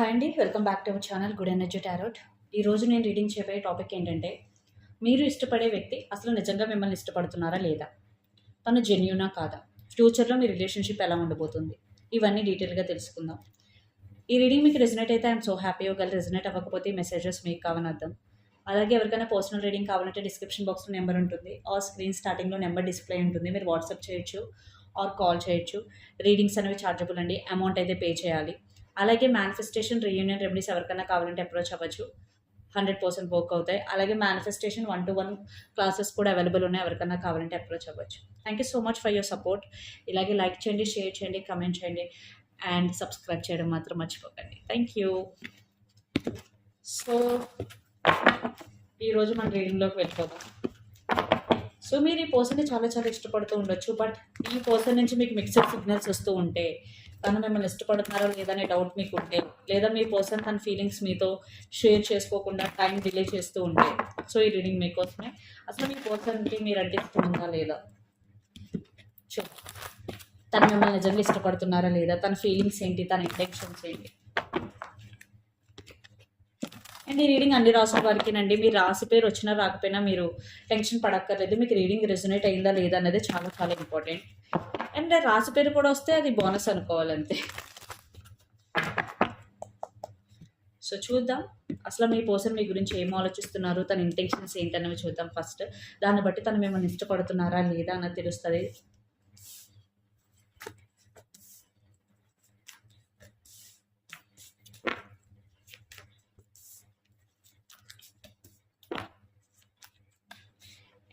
Hi అండి welcome back to our channel good energy tarot ఈరోజు నేను రీడింగ్ చేయబోయే టాపిక్ ఏంటంటే మీరు ఇష్టపడే వ్యక్తి అసలు నిజంగా మిమ్మల్ని ఇష్టపడుతున్నారా లేదా? తను జెన్యునా కాదా? ఫ్యూచర్లో మీ రిలేషన్షిప్ ఎలా ఉండబోతుంది? ఇవన్నీ డీటెయిల్గా తెలుసుకుందాం. ఈ రీడింగ్ మీకు రెజినేట్ అయితే ఐఎమ్ సో హ్యాపీ ఒకవేళ రెజినేట్ అవ్వకపోతే మెసేజెస్ మీకు కావని అర్థం. అలాగే ఎవరికైనా పర్సనల్ రీడింగ్ కావాలంటే డిస్క్రిప్షన్ బాక్స్లో నెంబర్ ఉంటుంది. ఆర్ స్క్రీన్ స్టార్టింగ్లో నెంబర్ డిస్ప్లే ఉంటుంది. మీరు వాట్సాప్ చేయొచ్చు ఆర్ కాల్ చేయొచ్చు. రీడింగ్స్ అనేవి ఛార్జబుల్ అండి. అమౌంట్ అయితే పే చేయాలి. అలాగే మేనిఫెస్టేషన్ రీయూనియన్ రెమెడీస్ ఎవరికైనా కావాలంటే అప్రోచ్ అవ్వచ్చు. హండ్రెడ్ పర్సెంట్ వర్క్ అవుతాయి. అలాగే manifestation one to one classes కూడా అవైలబుల్ ఉన్నాయి. ఎవరికైనా కావాలంటే అప్రోచ్ అవ్వచ్చు. Thank you so much for your support ఇలాగే లైక్ చేయండి షేర్ చేయండి కమెంట్ చేయండి అండ్ సబ్స్క్రైబ్ చేయడం మాత్రం మర్చిపోకండి. థ్యాంక్ యూ సో ఈరోజు మన రీడింగ్లోకి వెళ్ళిపోదాం. సో మీరు ఈ పర్సన్ని చాలా చాలా ఇష్టపడుతూ ఉండొచ్చు. బట్ ఈ పర్సన్ నుంచి మీకు మిక్స్డ్ సిగ్నల్స్ వస్తూ ఉంటే తను మిమ్మల్ని ఇష్టపడుతున్నారా లేదా అనే డౌట్ మీకు ఉంటే లేదా మీ పర్సన్ తన ఫీలింగ్స్ మీతో షేర్ చేసుకోకుండా టైం డిలే చేస్తూ ఉంటే సో ఈ రీడింగ్ మీకోసమే. అసలు మీ పర్సన్కి మీరు అంటే ఇష్టం ఉందా లేదా? చూ తను మిమ్మల్ని నిజంగా ఇష్టపడుతున్నారా లేదా? తన ఫీలింగ్స్ ఏంటి? తన ఇంటెన్షన్స్ ఏంటి? అండ్ ఈ రీడింగ్ అన్ని రాసిన వారికినండి. మీ రాసి పేరు వచ్చినా రాకపోయినా మీరు టెన్షన్ పడక్కర్లేదు. మీకు రీడింగ్ రెజొనేట్ అయిందా లేదా అనేది చాలా చాలా ఇంపార్టెంట్ అండ్ రాసి పేరు కూడా వస్తే అది బోనస్ అనుకోవాలంతే. సో చూద్దాం. అసలు మీ పర్సన్ మీ గురించి ఏం ఆలోచిస్తున్నారు? తన ఇంటెన్షన్స్ ఏంటనేవి చూద్దాం ఫస్ట్ దాన్ని బట్టి తను మిమ్మల్ని ఇష్టపడుతున్నారా లేదా అన్నది తెలుస్తుంది.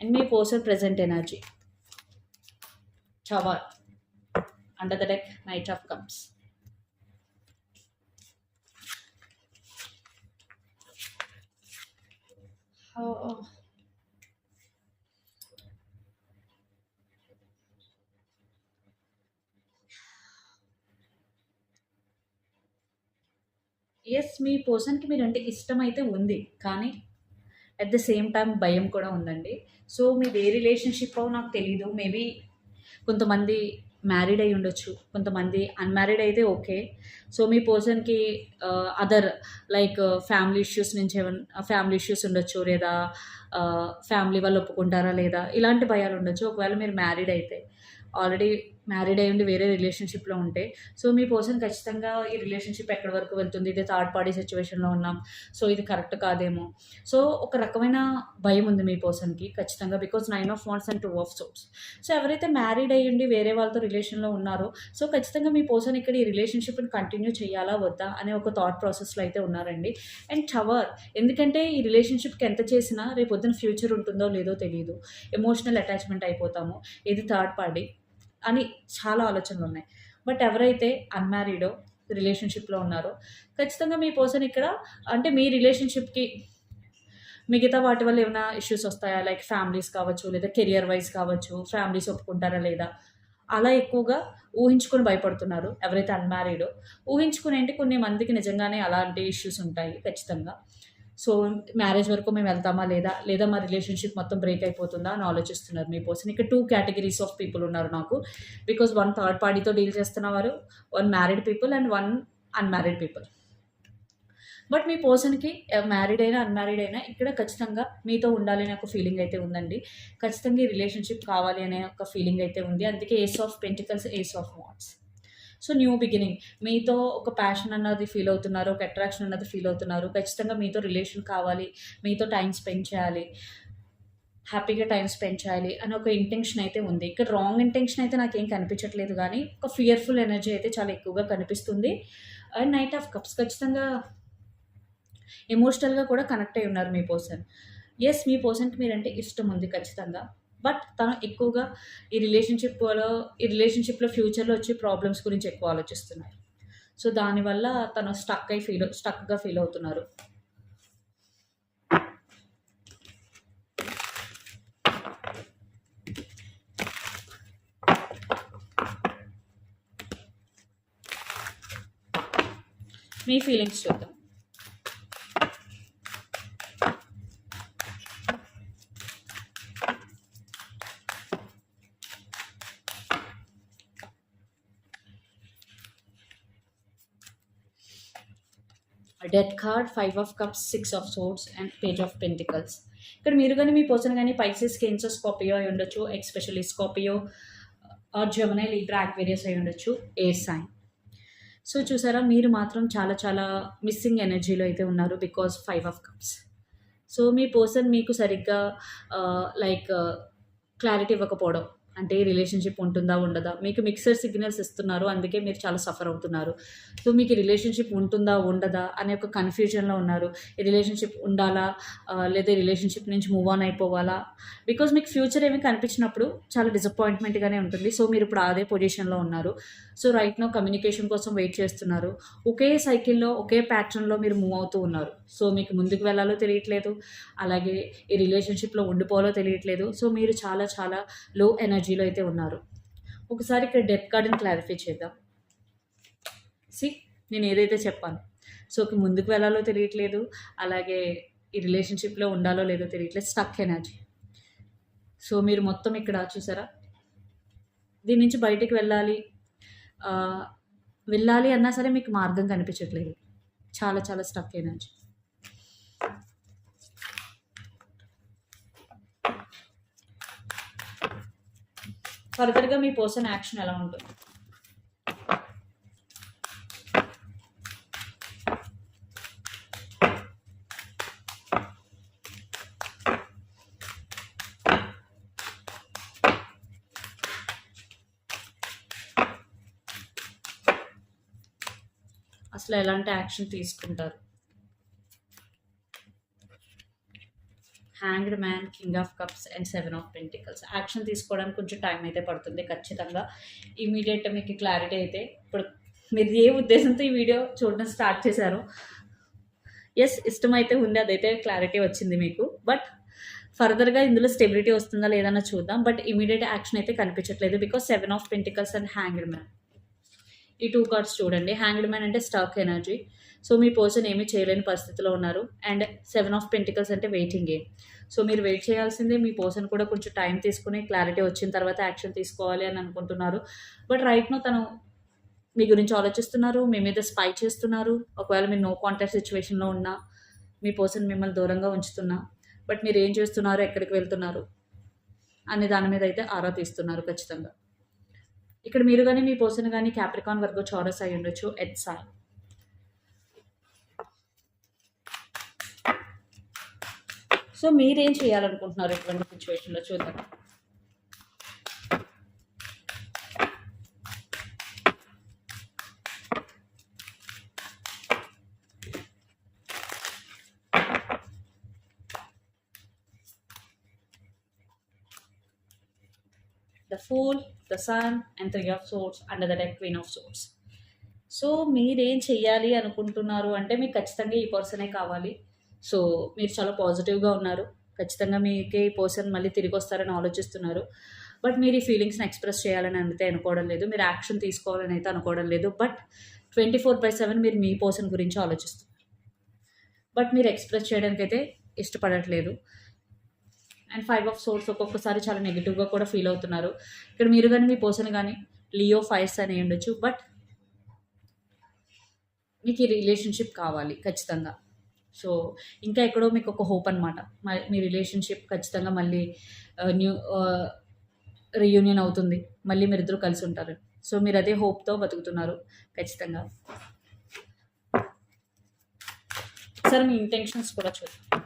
And me person present energy tower under the deck knight of cups yes మీ పర్సన్కి మీరంటే ఇష్టం అయితే ఉంది కానీ అట్ ద సేమ్ టైం భయం కూడా ఉందండి. సో మీది ఏ రిలేషన్షిప్ నాకు తెలీదు. మేబీ కొంతమంది మ్యారీడ్ అయి ఉండొచ్చు. కొంతమంది అన్మ్యారీడ్ అయితే ఓకే సో మీ పర్సన్కి అదర్ లైక్ ఫ్యామిలీ ఇష్యూస్ నుంచి ఏమన్నా uh, ఫ్యామిలీ ఇష్యూస్ ఉండొచ్చు లేదా uh, ఫ్యామిలీ వాళ్ళు ఒప్పుకుంటారా లేదా ఇలాంటి భయాలు ఉండొచ్చు. ఒకవేళ మీరు మ్యారీడ్ అయితే ఆల్రెడీ మ్యారీడ్ అయ్యి ఉండి వేరే రిలేషన్షిప్లో ఉంటే సో మీ పర్సన్ ఖచ్చితంగా ఈ రిలేషన్షిప్ ఎక్కడి వరకు వెళ్తుంది? ఇది థర్డ్ పార్టీ సిచ్యువేషన్లో ఉన్నాం సో ఇది కరెక్ట్ కాదేమో? సో ఒక రకమైన భయం ఉంది మీ పర్సన్కి ఖచ్చితంగా because nine of wands and two of swords so ఎవరైతే మ్యారీడ్ అయ్యి ఉండి వేరే వాళ్ళతో రిలేషన్లో ఉన్నారో సో ఖచ్చితంగా మీ పర్సన్ ఇక్కడ ఈ రిలేషన్షిప్ని కంటిన్యూ చేయాలా వద్దా అనే ఒక థాట్ ప్రాసెస్లో అయితే ఉన్నారండి. అండ్ టవర్ ఎందుకంటే ఈ రిలేషన్షిప్కి ఎంత చేసినా రేపొద్దున ఫ్యూచర్ ఉంటుందో లేదో తెలియదు ఎమోషనల్ అటాచ్మెంట్ అయిపోతాము. ఇది థర్డ్ పార్టీ? అని చాలా ఆలోచనలు ఉన్నాయి. బట్ ఎవరైతే అన్మ్యారీడో రిలేషన్షిప్లో ఉన్నారో ఖచ్చితంగా మీ పర్సన్ ఇక్కడ అంటే మీ రిలేషన్షిప్కి మిగతా వాటి వల్ల ఏమైనా ఇష్యూస్ వస్తాయా? లైక్ ఫ్యామిలీస్ కావచ్చు లేదా కెరియర్ వైజ్ కావచ్చు ఫ్యామిలీస్ ఒప్పుకుంటారా లేదా? అలా ఎక్కువగా ఊహించుకొని భయపడుతున్నారు ఎవరైతే అన్మ్యారీడో. ఊహించుకునేంటి కొన్ని మందికి నిజంగానే అలాంటి ఇష్యూస్ ఉంటాయి ఖచ్చితంగా. సో మ్యారేజ్ వరకు మేము వెళ్తామా లేదా లేదా మా రిలేషన్షిప్ మొత్తం బ్రేక్ అయిపోతుందా అని ఆలోచిస్తున్నారు మీ పర్సన్ ఇక్కడ టూ కేటగిరీస్ ఆఫ్ పీపుల్ ఉన్నారు నాకు. బికాజ్ వన్ థర్డ్ పార్టీతో deal చేస్తున్నవారు one married people and one unmarried people but మీ పర్సన్కి మ్యారీడ్ అయినా అన్మ్యారీడ్ అయినా ఇక్కడ ఖచ్చితంగా మీతో ఉండాలి అనే ఒక ఫీలింగ్ అయితే ఉందండి. ఖచ్చితంగా ఈ రిలేషన్షిప్ కావాలి అనే ఒక ఫీలింగ్ అయితే ఉంది. అందుకే ace of pentacles ace of wands so new beginning. మీతో ఒక ప్యాషన్ అన్నది ఫీల్ అవుతున్నారు ఒక అట్రాక్షన్ అన్నది ఫీల్ అవుతున్నారు. ఖచ్చితంగా మీతో రిలేషన్ కావాలి మీతో టైం స్పెండ్ చేయాలి హ్యాపీగా టైం స్పెండ్ చేయాలి అని ఒక ఇంటెన్షన్ అయితే ఉంది. ఇక్కడ రాంగ్ ఇంటెన్షన్ అయితే నాకేం కనిపించట్లేదు కానీ ఒక ఫియర్ఫుల్ ఎనర్జీ అయితే చాలా ఎక్కువగా కనిపిస్తుంది. అండ్ నైట్ ఆఫ్ కప్స్ ఖచ్చితంగా ఎమోషనల్గా కూడా కనెక్ట్ అయి ఉన్నారు మీ పర్సన్ ఎస్ మీ పర్సన్కి మీరంటే ఇష్టం ఉంది ఖచ్చితంగా. బట్ తను ఎక్కువగా ఈ రిలేషన్షిప్లో ఈ రిలేషన్షిప్లో ఫ్యూచర్లో వచ్చే ప్రాబ్లమ్స్ గురించి ఎక్కువ ఆలోచిస్తున్నారు. సో దానివల్ల తను స్టక్ అయి ఫీల్ స్టక్గా ఫీల్ అవుతున్నారు. మీ ఫీలింగ్స్ చూద్దాం. Death card five of cups six of swords and page of pentacles. ఇక్కడ మీరు కానీ మీ పర్సన్ కానీ పైసెస్ కెన్సర్ స్కాపియో అయి ఉండొచ్చు especially Scorpio or Gemini Libra Aquarius అయి ఉండొచ్చు ఏ సైన్. సో చూసారా మీరు మాత్రం చాలా చాలా మిస్సింగ్ ఎనర్జీలో అయితే ఉన్నారు because five of cups. So me person మీకు సరిగ్గా లైక్ క్లారిటీ ఇవ్వకపోవడం అంటే రిలేషన్షిప్ ఉంటుందా ఉండదా? మీకు మిక్సర్ సిగ్నల్స్ ఇస్తున్నారు అందుకే మీరు చాలా సఫర్ అవుతున్నారు. సో మీకు రిలేషన్షిప్ ఉంటుందా ఉండదా అనే ఒక కన్ఫ్యూజన్లో ఉన్నారు. ఈ రిలేషన్షిప్ ఉండాలా? లేదా రిలేషన్షిప్ నుంచి మూవ్ ఆన్ అయిపోవాలా? బికాజ్ మీకు ఫ్యూచర్ ఏమి కనిపించినప్పుడు చాలా డిసప్పాయింట్మెంట్గానే ఉంటుంది. సో మీరు ఇప్పుడు అదే పొజిషన్లో ఉన్నారు. సో రైట్ నో కమ్యూనికేషన్ కోసం వెయిట్ చేస్తున్నారు. ఒకే సైకిల్లో ఒకే ప్యాటర్న్లో మీరు మూవ్ అవుతూ ఉన్నారు. సో మీకు ముందుకు వెళ్ళాలో తెలియట్లేదు. అలాగే ఈ రిలేషన్షిప్లో ఉండిపోవాలో తెలియట్లేదు. సో మీరు చాలా చాలా లో ఎనర్జీ ఎనర్జీలో అయితే ఉన్నారు. ఒకసారి ఇక్కడ డెత్ కార్డుని క్లారిఫై చేద్దాం. సి నేను ఏదైతే చెప్పాను. సో ముందుకు వెళ్ళాలో తెలియట్లేదు. అలాగే ఈ రిలేషన్షిప్లో ఉండాలో లేదో తెలియట్లేదు. Stuck energy. సో మీరు మొత్తం ఇక్కడ చూసారా? దీని నుంచి బయటికి వెళ్ళాలి. వెళ్ళాలి అన్నా సరే మీకు మార్గం కనిపించట్లేదు. చాలా చాలా స్టక్ ఎనర్జీ. ఫర్దర్గా మీ పర్సన్ యాక్షన్ ఎలా ఉంటుంది? అసలు ఎలాంటి యాక్షన్ తీసుకుంటారు? Hanged man king of cups and seven of pentacles action తీసుకోవడానికి కొంచెం టైం అయితే పడుతుంది ఖచ్చితంగా. ఇమీడియట్ మీకు క్లారిటీ అయితే ఇప్పుడు మీరు ఏ ఉద్దేశంతో ఈ వీడియో చూడడం స్టార్ట్ చేశారు. ఎస్ ఇష్టమైతే ఉంది అదైతే క్లారిటీ వచ్చింది మీకు. బట్ ఫర్దర్గా ఇందులో స్టెబిలిటీ వస్తుందా లేదన్నా చూద్దాం. బట్ ఇమీడియట్ యాక్షన్ అయితే కనిపించట్లేదు because seven of pentacles and hanged man ఈ టూ కార్డ్స్ చూడండి. హ్యాంగ్డ్ మ్యాన్ అంటే స్టాక్ ఎనర్జీ సో మీ పర్సన్ ఏమీ చేయలేని పరిస్థితిలో ఉన్నారు. అండ్ సెవెన్ ఆఫ్ పెంటికల్స్ అంటే వెయిటింగ్. ఏ సో మీరు వెయిట్ చేయాల్సిందే మీ పర్సన్ కూడా కొంచెం టైం తీసుకుని క్లారిటీ వచ్చిన తర్వాత యాక్షన్ తీసుకోవాలి అని అనుకుంటున్నారు. బట్ రైట్ను తను మీ గురించి ఆలోచిస్తున్నారు మీ మీద స్పై చేస్తున్నారు. ఒకవేళ మీరు నో కాంటాక్ట్ సిచ్యువేషన్లో ఉన్నా మీ పర్సన్ మిమ్మల్ని దూరంగా ఉంచుతున్నా బట్ మీరు ఏం చేస్తున్నారు ఎక్కడికి వెళ్తున్నారు అనే దాని మీద అయితే ఆరా తీస్తున్నారు ఖచ్చితంగా. ఇక్కడ మీరు కానీ మీ పర్సన్ కానీ క్యాప్రికాన్ వర్గో చౌరస్ అయి ఉండొచ్చు ఎట్ సాయి సో మీరేం చేయాలనుకుంటున్నారు ఇటువంటి సిచ్యువేషన్లో చూద్దాం. The fool the sun and three of swords under the deck queen of swords so మీరేం చెయ్యాలి అనుకుంటున్నారు? అంటే మీకు ఖచ్చితంగా ఈ పర్సనే కావాలి? సో మీరు చాలా పాజిటివ్గా ఉన్నారు. ఖచ్చితంగా మీకే ఈ పర్సన్ మళ్ళీ తిరిగి వస్తారని ఆలోచిస్తున్నారు. బట్ మీరు ఈ ఫీలింగ్స్ని ఎక్స్ప్రెస్ చేయాలని అయితే అనుకోవడం లేదు. మీరు యాక్షన్ తీసుకోవాలని అయితే అనుకోవడం లేదు. But twenty four by seven మీరు మీ పర్సన్ గురించి ఆలోచిస్తున్నారు. బట్ మీరు ఎక్స్ప్రెస్ చేయడానికి అయితే ఇష్టపడట్లేదు. అండ్ ఫైవ్ ఆఫ్ సోర్స్ ఒక్కొక్కసారి చాలా నెగిటివ్గా కూడా ఫీల్ అవుతున్నారు. ఇక్కడ మీరు కానీ మీ పర్సన్ కానీ లియో ఫైర్స్ అని ఉండొచ్చు. బట్ మీకు ఈ రిలేషన్షిప్ కావాలి ఖచ్చితంగా. సో ఇంకా ఎక్కడో మీకు ఒక హోప్ అనమాట మీ రిలేషన్షిప్ ఖచ్చితంగా మళ్ళీ న్యూ రీయూనియన్ అవుతుంది. మళ్ళీ మీరిద్దరూ కలిసి ఉంటారు. సో మీరు అదే హోప్తో బతుకుతున్నారు. ఖచ్చితంగా. సార్ మీ ఇంటెన్షన్స్ కూడా చూద్దాం.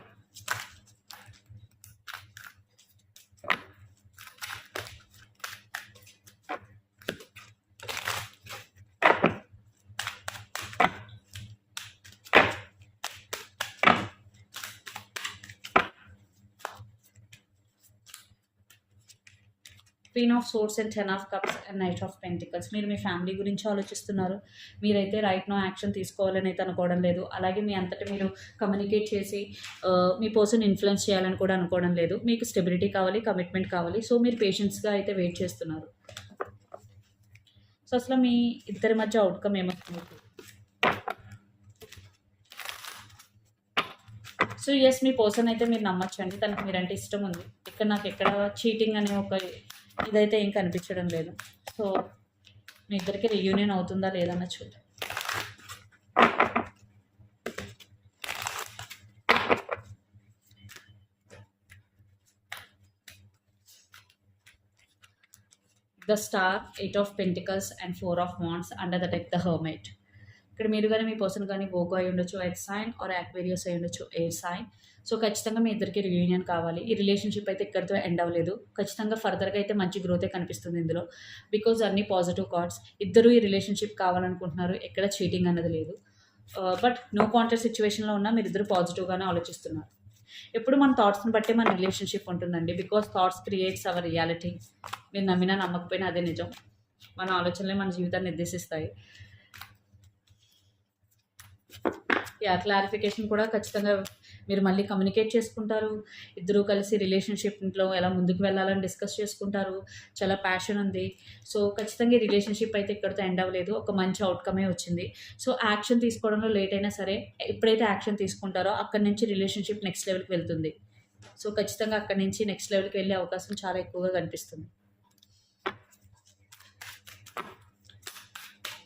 Queen of swords and ten of cups and knight of pentacles మీరు మీ ఫ్యామిలీ గురించి ఆలోచిస్తున్నారు. మీరైతే రైట్ నో యాక్షన్ తీసుకోవాలని అయితే అనుకోవడం లేదు. అలాగే మీ అంతటా మీరు కమ్యూనికేట్ చేసి మీ పర్సన్ ఇన్ఫ్లుయెన్స్ చేయాలని కూడా అనుకోవడం లేదు. మీకు స్టెబిలిటీ కావాలి కమిట్మెంట్ కావాలి. సో మీరు పేషెన్స్గా అయితే వెయిట్ చేస్తున్నారు. సో అసలు మీ ఇద్దరి మధ్య అవుట్కమ్ ఏమవుతుంది సో ఎస్ మీ పర్సన్ అయితే మీరు నమ్మచ్చండి. తనకు మీరంటే ఇష్టం ఉంది. ఇక్కడ నాకు ఎక్కడ చీటింగ్ అనే ఒక ఇదైతే ఏం కనిపించడం లేదు. సో మీ ఇద్దరికి రీయూనియన్ అవుతుందా లేదన్న చూద్దాం. The star eight of pentacles and four of wands under the deck the hermit ఇక్కడ మీరు కానీ మీ పర్సన్ కానీ ఓగో అయి ఉండొచ్చు ఎయిర్ సైన్ ఆర్ యాక్వేరియస్ అయి ఉండొచ్చు ఎయిర్ సైన్ సో ఖచ్చితంగా మీ ఇద్దరికి రియూనియన్ కావాలి. ఈ రిలేషన్షిప్ అయితే ఇక్కడితో ఎండ్ అవ్వలేదు. ఖచ్చితంగా ఫర్దర్గా అయితే మంచి గ్రోతే కనిపిస్తుంది ఇందులో. బికాజ్ అన్ని పాజిటివ్ కార్డ్స్ ఇద్దరు ఈ రిలేషన్షిప్ కావాలనుకుంటున్నారు. ఎక్కడ చీటింగ్ అన్నది లేదు. బట్ నో కాంటాక్ట్ సిచ్యువేషన్లో ఉన్నా మీరు ఇద్దరు పాజిటివ్గానే ఆలోచిస్తున్నారు. ఎప్పుడు మన థాట్స్ని బట్టే మన రిలేషన్షిప్ ఉంటుందండి. Because thoughts creates our reality మీరు నమ్మినా నమ్మకపోయినా అదే నిజం. మన ఆలోచనలే మన జీవితాన్ని నిర్దేశిస్తాయి. యా క్లారిఫికేషన్ కూడా ఖచ్చితంగా మీరు మళ్ళీ కమ్యూనికేట్ చేసుకుంటారు. ఇద్దరు కలిసి రిలేషన్షిప్లో ఎలా ముందుకు వెళ్ళాలని డిస్కస్ చేసుకుంటారు. చాలా ప్యాషన్ ఉంది. సో ఖచ్చితంగా ఈ రిలేషన్షిప్ అయితే ఇక్కడితో ఎండ్ అవ్వలేదు. ఒక మంచి అవుట్కమే వచ్చింది. సో యాక్షన్ తీసుకోవడంలో లేట్ అయినా సరే ఎప్పుడైతే యాక్షన్ తీసుకుంటారో అక్కడి నుంచి రిలేషన్షిప్ నెక్స్ట్ లెవెల్కి వెళ్తుంది. సో ఖచ్చితంగా అక్కడి నుంచి నెక్స్ట్ లెవెల్కి వెళ్ళే అవకాశం చాలా ఎక్కువగా కనిపిస్తుంది.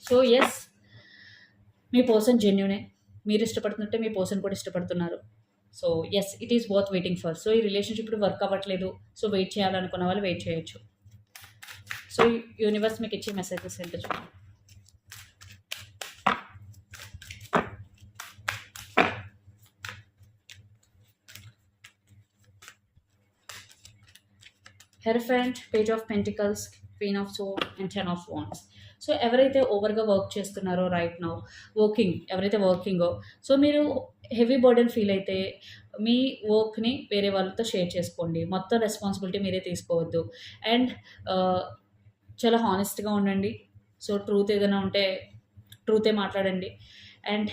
సో ఎస్ మీ పర్సన్ జెన్యునే మీరు ఇష్టపడుతుంటే మీ పర్సన్ కూడా ఇష్టపడుతున్నారు. So yes it is worth waiting for so ఈ రిలేషన్షిప్ ఇప్పుడు వర్క్ అవ్వట్లేదు. సో వెయిట్ చేయాలనుకున్న వాళ్ళు వెయిట్ చేయొచ్చు. సో యూనివర్స్ మీకు ఇచ్చే మెసేజెస్ ఏంటో చూడండి hierophant page of pentacles queen of so and ten of wands so ఎవరైతే ఓవర్గా వర్క్ చేస్తున్నారో రైట్ నౌ వర్కింగ్ ఎవరైతే వర్కింగో సో మీరు హెవీ బర్డెన్ ఫీల్ అయితే మీ వర్క్ని వేరే వాళ్ళతో షేర్ చేసుకోండి. మొత్తం రెస్పాన్సిబిలిటీ మీరే తీసుకోవద్దు. అండ్ చాలా హానెస్ట్గా ఉండండి. సో ట్రూత్ ఏదైనా ఉంటే ట్రూతే మాట్లాడండి. అండ్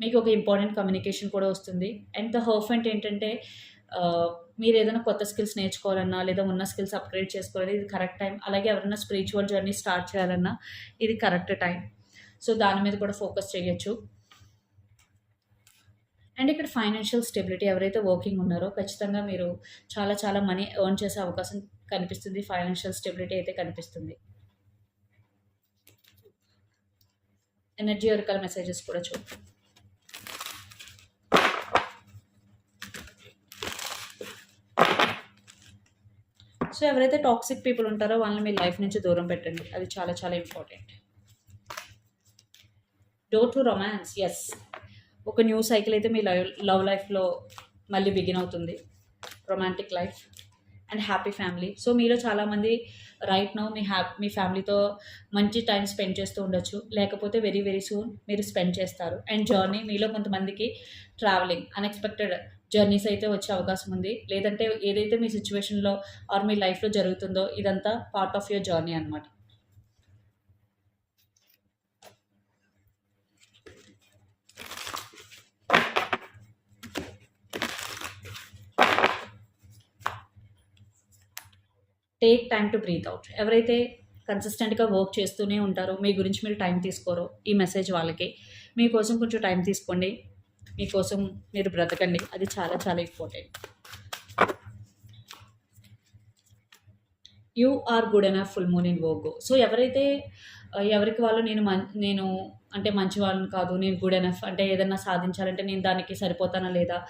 మీకు ఒక ఇంపార్టెంట్ కమ్యూనికేషన్ కూడా వస్తుంది. అండ్ ద హర్ఫెంట్ ఏంటంటే మీరు ఏదైనా కొత్త స్కిల్స్ నేర్చుకోవాలన్నా లేదా ఉన్న స్కిల్స్ అప్గ్రేడ్ చేసుకోవాలన్నా ఇది కరెక్ట్ టైం. అలాగే ఎవరైనా స్పిరిచువల్ జర్నీ స్టార్ట్ చేయాలన్నా ఇది కరెక్ట్ టైం. సో దాని మీద కూడా ఫోకస్ చేయొచ్చు. అండ్ ఇక్కడ ఫైనాన్షియల్ స్టెబిలిటీ ఎవరైతే వర్కింగ్ ఉన్నారో ఖచ్చితంగా మీరు చాలా చాలా మనీ ఎర్న్ చేసే అవకాశం కనిపిస్తుంది. ఫైనాన్షియల్ స్టెబిలిటీ అయితే కనిపిస్తుంది. ఎనర్జీ ఒరికల్ మెసేజెస్ కూడా చూద్దాం. సో ఎవరైతే టాక్సిక్ పీపుల్ ఉంటారో వాళ్ళని మీ లైఫ్ నుంచి దూరం పెట్టండి. అది చాలా చాలా important door to romance yes ఒక న్యూ సైకిల్ అయితే మీ లైవ్ లవ్ లైఫ్లో మళ్ళీ బిగిన్ అవుతుంది. Romantic life and happy family so మీలో చాలామంది రైట్ నౌ మీ హ్యా మీ ఫ్యామిలీతో మంచి టైం స్పెండ్ చేస్తూ ఉండొచ్చు. లేకపోతే వెరీ వెరీ సూన్ మీరు స్పెండ్ చేస్తారు. అండ్ జర్నీ మీలో కొంతమందికి ట్రావెలింగ్ అన్ఎక్స్పెక్టెడ్ జర్నీస్ అయితే వచ్చే అవకాశం ఉంది. లేదంటే ఏదైతే మీ సిచ్యువేషన్లో ఆర్ మీ లైఫ్లో జరుగుతుందో ఇదంతా పార్ట్ ఆఫ్ యువర్ జర్నీ అనమాట take time to breathe out ఎవరైతే కన్సిస్టెంట్గా వర్క్ చేస్తూనే ఉంటారో మీ గురించి మీరు టైం తీసుకోరో ఈ మెసేజ్ వాళ్ళకి మీకోసం కొంచెం టైం తీసుకోండి. మీకోసం మీరు బ్రతకండి. అది చాలా చాలా important. You are good and full moon in Virgo so ఎవరైతే ఎవరికి వాళ్ళు నేను మం నేను అంటే మంచి వాళ్ళని కాదు నేను గుడ్ ఎనఫ్ అంటే ఏదన్నా సాధించాలంటే నేను దానికి సరిపోతానా లేదా?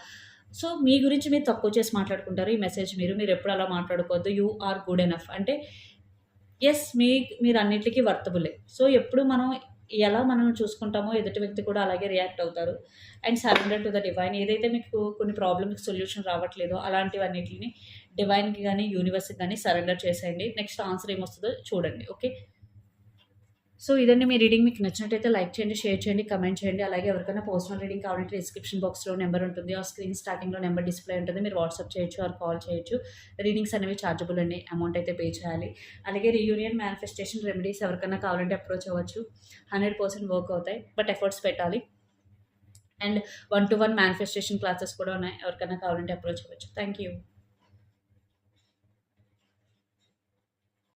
సో మీ గురించి మీరు తక్కువ చేసి మాట్లాడుకుంటారు. ఈ మెసేజ్ మీరు మీరు ఎప్పుడు అలా మాట్లాడుకోవద్దు. యూ ఆర్ గుడ్ ఎనఫ్ అంటే ఎస్ మీ మీరు అన్నిటికీ వర్తబులే. సో ఎప్పుడు మనం ఎలా మనం చూసుకుంటామో ఎదుటి వ్యక్తి కూడా అలాగే రియాక్ట్ అవుతారు. And surrender to the divine ఏదైతే మీకు కొన్ని ప్రాబ్లమ్కి సొల్యూషన్ రావట్లేదో అలాంటివన్నిటిని డివైన్కి కానీ యూనివర్స్కి కానీ సరెండర్ చేసేయండి. నెక్స్ట్ ఆన్సర్ ఏమొస్తుందో చూడండి. ఓకే? సో ఇదండి మీ రీడింగ్. మీకు నచ్చినట్టయితే లైక్ చేయండి షేర్ చేయండి కమెంట్ చేయండి. అలాగే ఎవరికైనా పర్సనల్ రీడింగ్ కావాలంటే డిస్క్రిప్షన్ బాక్స్లో నెంబర్ ఉంటుంది. ఆ స్క్రీన్ స్టార్టింగ్లో నెంబర్ డిస్ప్లే ఉంటుంది. మీరు వాట్సాప్ చేయొచ్చు ఆర్ కాల్ చేయొచ్చు. రీడింగ్స్ అనేవి ఛార్జబుల్ అండి. అమౌంట్ అయితే పే చేయాలి. అలాగే రీయూనియన్ మేనిఫెస్టేషన్ రెమెడీస్ ఎవరికైనా కావాలంటే అప్రోచ్ అవ్వచ్చు. హండ్రెడ్ పర్సెంట్ వర్క్ అవుతాయి బట్ ఎఫర్ట్స్ పెట్టాలి. And one to one manifestation classes కూడా ఉన్నాయి. ఎవరికైనా కావాలంటే అప్రోచ్ అవ్వచ్చు. Thank you.